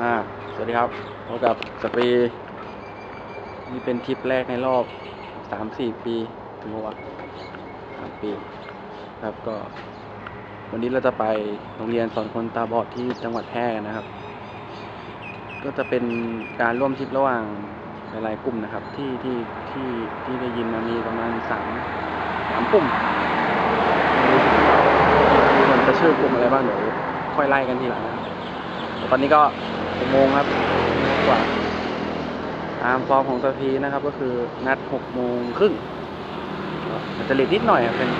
อ่า สวัสดีครับพบกับสปีนี่เป็นทริปแรกในรอบสามสี่ปีถึงวะสามปี ครับก็ วันนี้เราจะไปโรงเรียนสอนคนตาบอดที่จังหวัดแพร่นะครับ ก็จะเป็นการร่วมทริประหว่างหลายๆกลุ่มนะครับ ที่ที่ที่ที่ได้ยินมามีประมาณสามสามกลุ่มมันจะชื่อกลุ่มอะไรบ้างเดี๋ยวค่อยไล่กันทีหลังนะครับตอนนี้ก็ หกโมงครับกว่าตามฟอร์มของสพีนะครับ ก็คือนัดหกโมงครึ่งจะเลทนิดหน่อยครับเป็น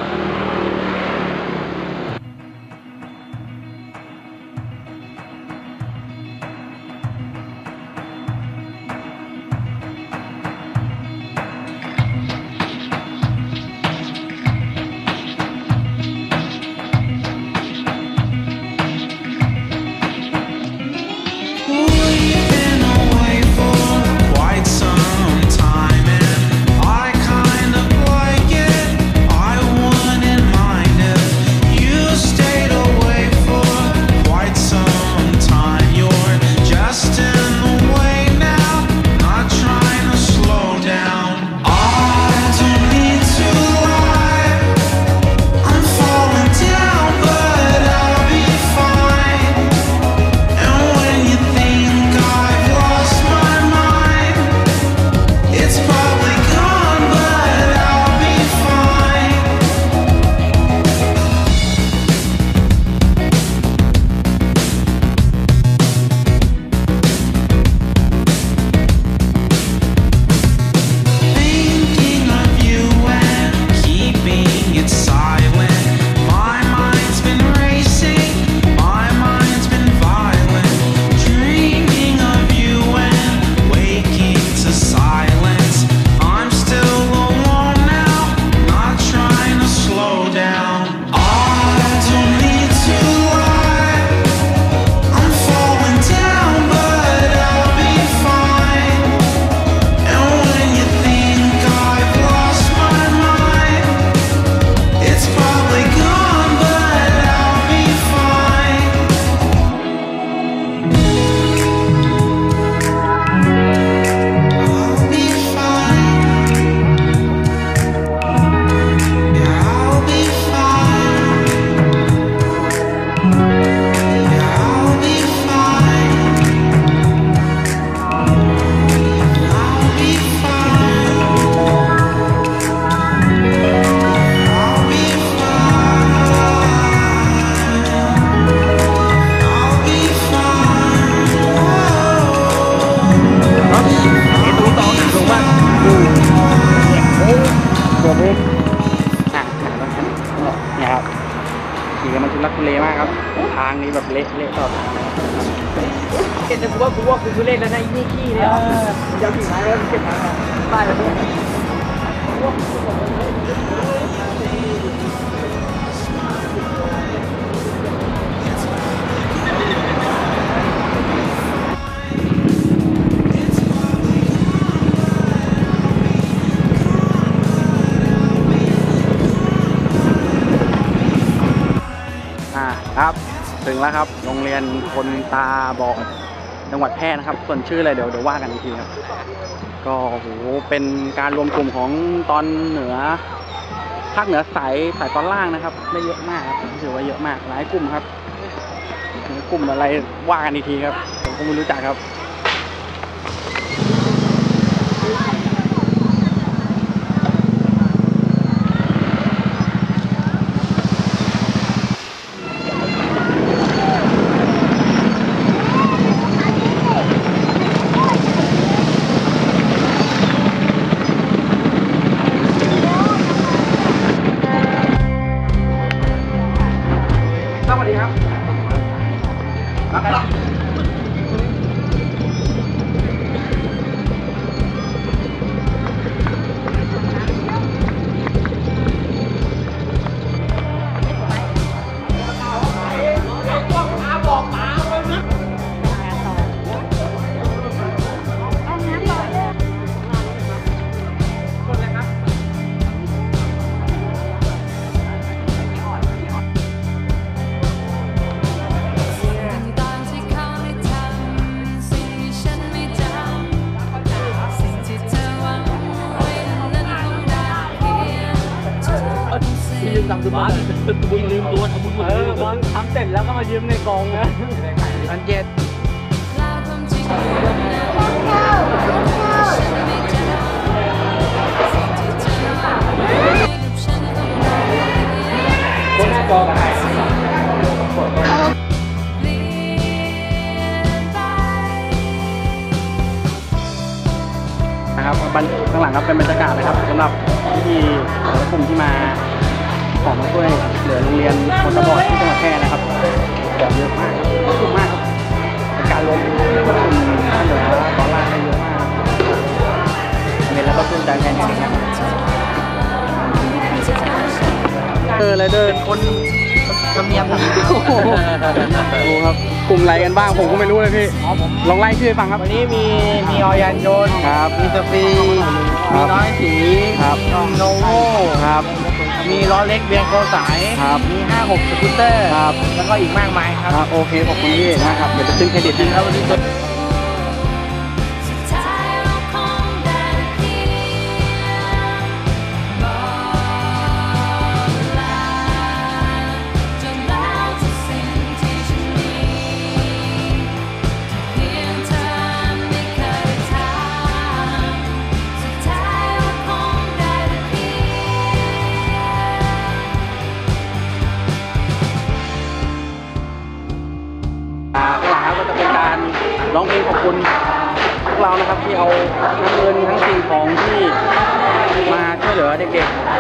างนี้แบบเละเละตลอ งแล้วครับ โรงเรียนคนตาบอดจังหวัดแพร่นะครับ ส่วนชื่ออะไรเดี๋ยวเดี๋ยวว่ากันอีกทีครับ ก็โอ้โหเป็นการรวมกลุ่มของตอนเหนือภาคเหนือสายสายตอนล่างนะครับไม่เยอะมากครับถือว่าเยอะมากหลายกลุ่มครับกลุ่มอะไรว่ากันอีกทีครับผมก็ไม่รู้จักครับ บ้านบุญลืมตัวทำบุญเออ บอลทำเสร็จแล้วก็มายืมในกองนะพันเจ็ด คนตาบอดที่จังหวัดแพร่นะครับแบบเยอะมากครับขอบคุณมากครับเป็นการรวมกลุ่มท่านเหนือตอนล่างได้เยอะมากเห็นแล้วก็ชื่นใจแทนจริงๆครับเออเลยเดินคนธรรมเนียมโอ้โหดูครับ กลุ่มอะไรกันบ้างผมก็ไม่รู้เลยพี่อ๋อผมลองไล่ชื่อให้ฟังครับ วันนี้มีมีออยันยนต์ครับ มีสฟรีครัมีบน้อยสีครับมีโนโวครับ มีล้อเล็กเบียงโกสายครับมีห้าหกสกูตเตอร์ครับแล้วก็อีกมากมายครับครับ โอเคขอบคุณพี่นะครับ เดี๋ยวจะขึ้นเครดิตให้ครับวันนี้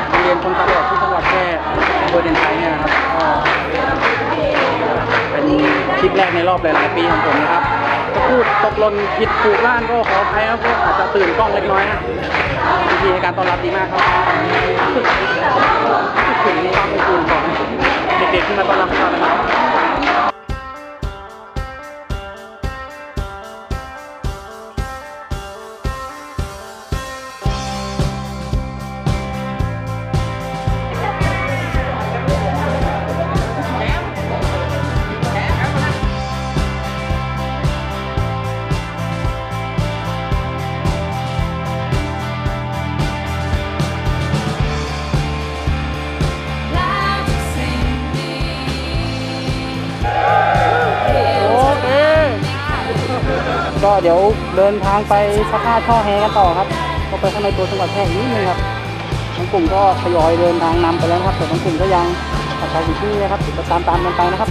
โรงเรียนคนตาบอดที่จังหวัดแพร่อำเภอเดนชัยเนี่ยนะครับก็เป็นคลิปแรกในรอบหลายๆปีของผมนะครับจะพูดตกหล่นผิดถูกล้านก็ขออภัยครับก็อาจจะตื่นกล้องเล็กน้อยนะวิธีในการต้อนรับดีมากครับรู้สึกถึงความอบอุ่นของเด็กๆที่มาต้อนรับกเรานะครับ เดี๋ยวเดินทางไปพระธาตุช่อแฮกันต่อครับก็ไปข้างในตัวจังหวัดแพร่นิดนึงครับบางกลุ่มก็ทยอยเดินทางนำไปแล้วครับแต่บางกลุ่มก็ยังปักใจอยู่ที่นี่นะครับเดี๋ยวตามตามๆกันไปนะครับ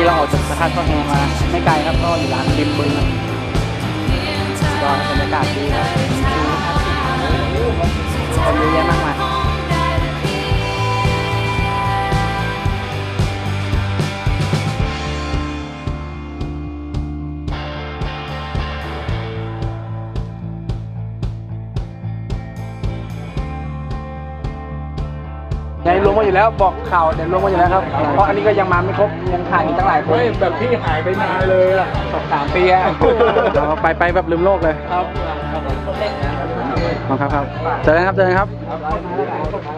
กี้เราออกจากพระธาตุช่อแฮมาไม่ไกลครับก็อยู่ร้านริมบึงก็บรรยากาศดีครับคนเยอะแยะมากมาย ในลงมาอยู่แล้วบอกข่าวเดี๋ยวลงมาอยู่แล้วครับ เพราะอันนี้ก็ยังมาไม่ครบยังขาดอีกตั้งหลายคนเฮ้ยแบบพี่หายไปนานเลยอะสองสามปีอะเราไปไปแบบลืมโลกเลยครับครับครับเจอกันครับเจอกันครับ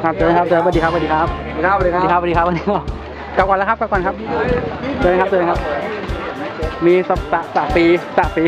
ครับเจอกันครับเจอกันสวัสดีครับสวัสดีครับสวัสดีครับสวัสดีครับสวัสดีครับสวัสดีครับกลับก่อนแล้วครับกลับก่อนครับเจอกันครับเจอกันครับ มีสัปสะสะปีสะปี